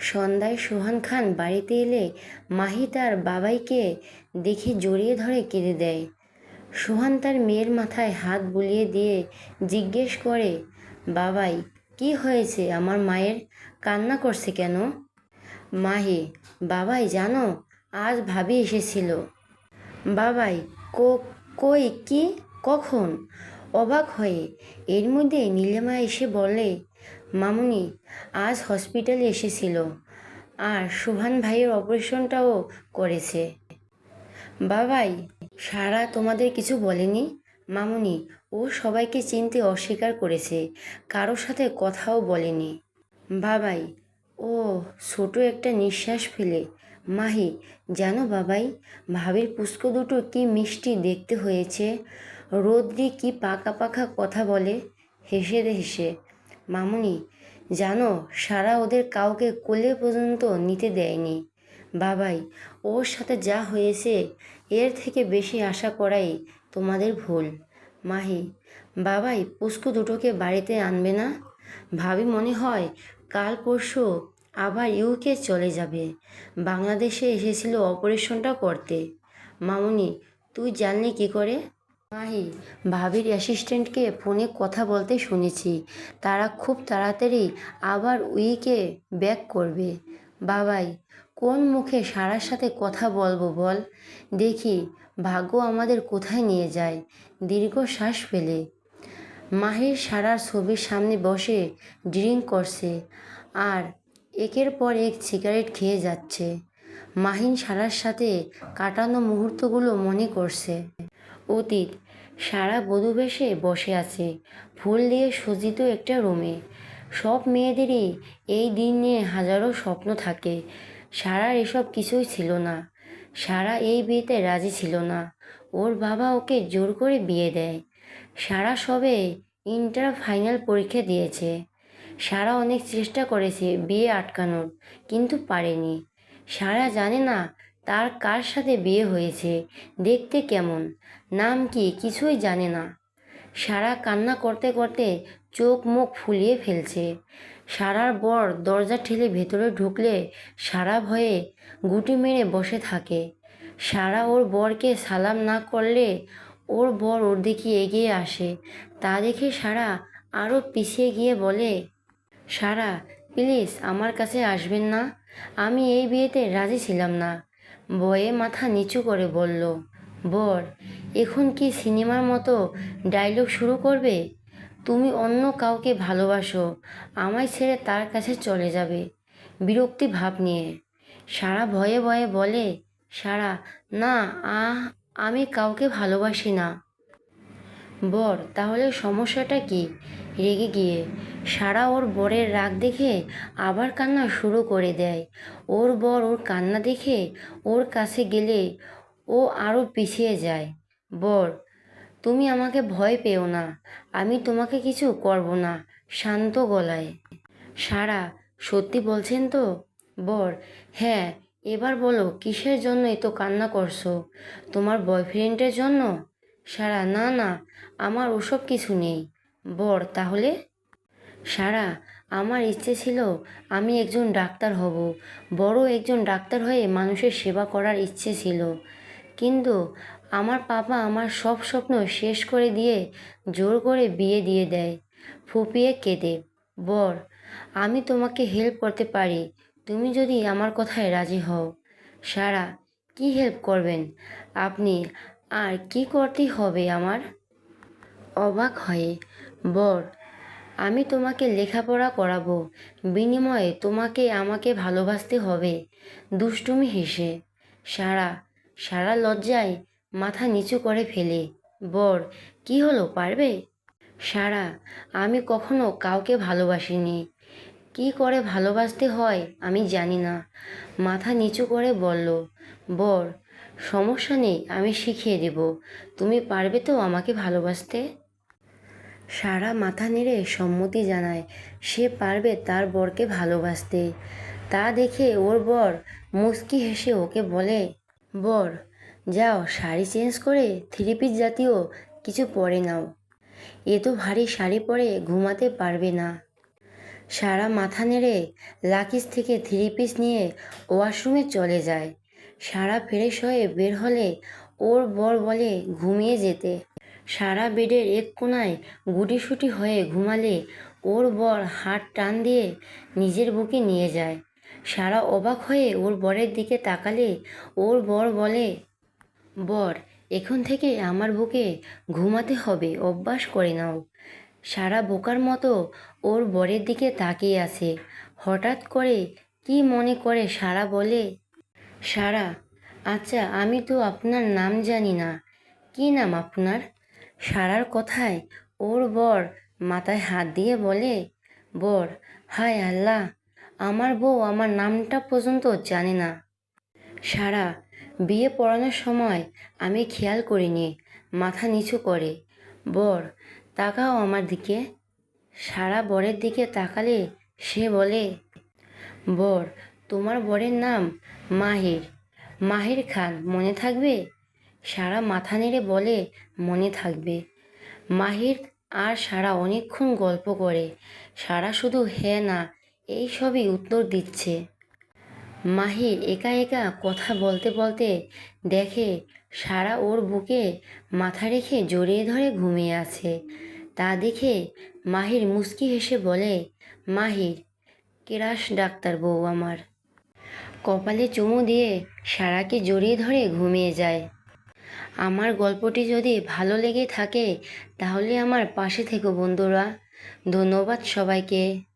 সন্ধ্যায় সোহান খান বাড়িতে এলে মাহি তার বাবাইকে দেখে জড়িয়ে ধরে কেঁদে দেয়। সোহান তার মেয়ের মাথায় হাত বুলিয়ে দিয়ে জিজ্ঞেস করে, বাবাই, কি হয়েছে? আমার মায়ের কান্না করছে কেন? মাহি, বাবাই, জানো, আজ ভাবি এসেছিল। বাবাই, কো, কই, কি, কখন? অবাক হয়ে। এর মধ্যে নীলিমা এসে বলে মামুনি, আজ হসপিটালে এসেছিল। আর সুভান ভাইয়ের অপারেশনটাও করেছে। বাবাই, সারা তোমাদের কিছু বলেনি? মামুনি, ও সবাইকে চিনতে অস্বীকার করেছে কারোর সাথে কথাও বলেনি। বাবাই, ও ছোট একটা নিঃশ্বাস ফেলে। মাহি, জানো বাবাই, ভাবির পুষ্ক দুটো কি মিষ্টি দেখতে হয়েছে? রোদ্রি কি পাকা পাকা কথা বলে? হেসে হেসে। মামুনি, জানো, সারা ওদের কাউকে কোলে পর্যন্ত নিতে দেয়নি। বাবাই, ওর সাথে যা হয়েছে, এর থেকে বেশি আশা করাই তোমাদের ভুল। মাহি, বাবাই, পুষ্কু দুটোকে বাড়িতে আনবে না? ভাবি মনে হয় কাল পরশু আবার ইউকে চলে যাবে। বাংলাদেশে এসেছিল অপারেশনটা করতে। মামুনি, তুই জানলি কি করে? মাহি, ভাবির অ্যাসিস্ট্যান্টকে ফোনে কথা বলতে শুনেছি। তারা খুব তাড়াতাড়ি আবার উইকে ব্যাক করবে। বাবাই, কোন মুখে সারার সাথে কথা বলব বল? দেখি, ভাগ্য আমাদের কোথায় নিয়ে যায়? দীর্ঘ শ্বাস ফেলে। মাহির সারার ছবির সামনে বসে ড্রিঙ্ক করছে আর একের পর এক সিগারেট খেয়ে যাচ্ছে। মাহিন সারার সাথে কাটানো মুহূর্তগুলো মনে করছে। অতীত। সারা বধূ বেশে বসে আছে। ফুল দিয়ে সজ্জিত একটা রুমে। সব মেয়েদেরই এই দিন নিয়ে হাজারো স্বপ্ন থাকে। সারার এসব কিছুই ছিল না। সারা এই বিয়েতে রাজি ছিল না। ওর বাবা ওকে জোর করে বিয়ে দেয়। সারা সবে ইন্টার ফাইনাল পরীক্ষা দিয়েছে। সারা অনেক চেষ্টা করেছে বিয়ে আটকানোর, কিন্তু পারেনি। সারা জানে না তার কার সাথে বিয়ে হয়েছে? দেখতে কেমন? নাম কি? কিছুই জানে না। সারা কান্না করতে করতে চোখ মুখ ফুলিয়ে ফেলছে। সারার বর দরজা ঠেলে ভেতরে ঢুকলে সারা ভয়ে গুটি মেরে বসে থাকে। সারা ওর বরকে সালাম না করলে ওর বর ওর দিকে এগিয়ে আসে। তা দেখে সারা আরও পিছিয়ে গিয়ে বলে, সারা, প্লিজ আমার কাছে আসবেন না। আমি এই বিয়েতে রাজি ছিলাম না। বয়ে মাথা নিচু করে বলল, বর, এখন কি সিনেমার মতো ডায়লগ শুরু করবে? তুমি অন্য কাউকে ভালোবাসো, আমায় ছেড়ে তার কাছে চলে যাবে। বিরক্তি ভাব নিয়ে। সারা ভয়ে ভয়ে বলে, সারা, না, আহ, আমি কাউকে ভালোবাসি না। বর, তাহলে সমস্যাটা কি? রেগে গিয়ে। সারা ওর বরের রাগ দেখে আবার কান্না শুরু করে দেয়। ওর বর ওর কান্না দেখে ওর কাছে গেলে ও আরও পিছিয়ে যায়। বর, তুমি আমাকে ভয় পেও না। আমি তোমাকে কিছু করব না। শান্ত গলায়। সারা, সত্যি বলছেন তো? বর হ্যাঁ এবার বলো, কিসের জন্য এত কান্না করছ? তোমার বয়ফ্রেন্ডের জন্য? সারা, না না, আমার ওসব কিছু নেই। বর, তাহলে? সারা, আমার ইচ্ছে ছিল আমি একজন ডাক্তার হব। বড় একজন ডাক্তার হয়ে মানুষের সেবা করার ইচ্ছে ছিল। কিন্তু আমার পাপা আমার সব স্বপ্ন শেষ করে দিয়ে জোর করে বিয়ে দিয়ে দেয়, ফুপিয়ে কেঁদে। বর, আমি তোমাকে হেল্প করতে পারি, তুমি যদি আমার কথায় রাজি হও। সারা, কি হেল্প করবেন? আপনি আর কি করতে হবে আমার? অবাক হয়ে, বর, আমি তোমাকে লেখাপড়া করাবো। বিনিময়ে তোমাকে আমাকে ভালোবাসতে হবে। দুষ্টুমি হেসে, সারা সারা লজ্জায় মাথা নিচু করে ফেলে। বর, কি হলো, পারবে? সারা, আমি কখনো কাউকে ভালোবাসিনি। কি করে ভালোবাসতে হয় আমি জানি না। মাথা নিচু করে বলল, বর সমস্যা নেই, আমি শিখিয়ে দেব। তুমি পারবে তো আমাকে ভালোবাসতে? সারা মাথা নেড়ে সম্মতি জানায়, সে পারবে তার বরকে ভালোবাসতে। তা দেখে ওর বর মুস্কি হেসে ওকে বলে, বর, যাও, শাড়ি চেঞ্জ করে থ্রি পিস জাতীয় কিছু পরে নাও। এ তো ভারী শাড়ি পরে ঘুমাতে পারবে না। সারা মাথা নেড়ে লাকিজ থেকে থ্রি পিস নিয়ে ওয়াশরুমে চলে যায়। সারা ফ্রেশ হয়ে বের হলে ওর বর বলে ঘুমিয়ে যেতে। সারা বেডের এক কোনায় গুটিসুটি হয়ে ঘুমালে ওর বর হাত টান দিয়ে নিজের বুকে নিয়ে যায়। সারা অবাক হয়ে ওর বরের দিকে তাকালে ওর বর বলে, বর, এখন থেকে আমার বুকে ঘুমাতে হবে, অভ্যাস করে নাও। সারা বোকার মতো ওর বরের দিকে তাকিয়ে আছে। হঠাৎ করে কি মনে করে সারা বলে সারা আচ্ছা আমি তো আপনার নাম জানি না। কি নাম আপনার? সারার কথায় ওর বর মাথায় হাত দিয়ে বলে, বর, হায় আল্লাহ, আমার বউ আমার নামটা পর্যন্ত জানে না। সারা, বিয়ে পড়ানোর সময় আমি খেয়াল করিনি, মাথা নিচু করে, বর, তাকাও আমার দিকে। সারা বরের দিকে তাকালে সে বলে, বর তোমার বরের নাম মাহির। মাহির খান, মনে থাকবে? সারা মাথা নেড়ে বলে, মনে থাকবে। মাহির আর সারা অনেকক্ষণ গল্প করে। সারা শুধু হ্যাঁ না, এই সবই উত্তর দিচ্ছে। মাহির একা একা কথা বলতে বলতে দেখে সারা ওর বুকে মাথা রেখে জড়িয়ে ধরে ঘুমিয়ে আছে। তা দেখে মাহির মুস্কি হেসে বলে, মাহির, কেরাস ডাক্তার বউ আমার। কপালে চুমু দিয়ে সারাকে জড়িয়ে ধরে ঘুমিয়ে যায়। আমার গল্পটি যদি ভালো লেগে থাকে, তাহলে আমার পাশে থেকো বন্ধুরা। ধন্যবাদ সবাইকে।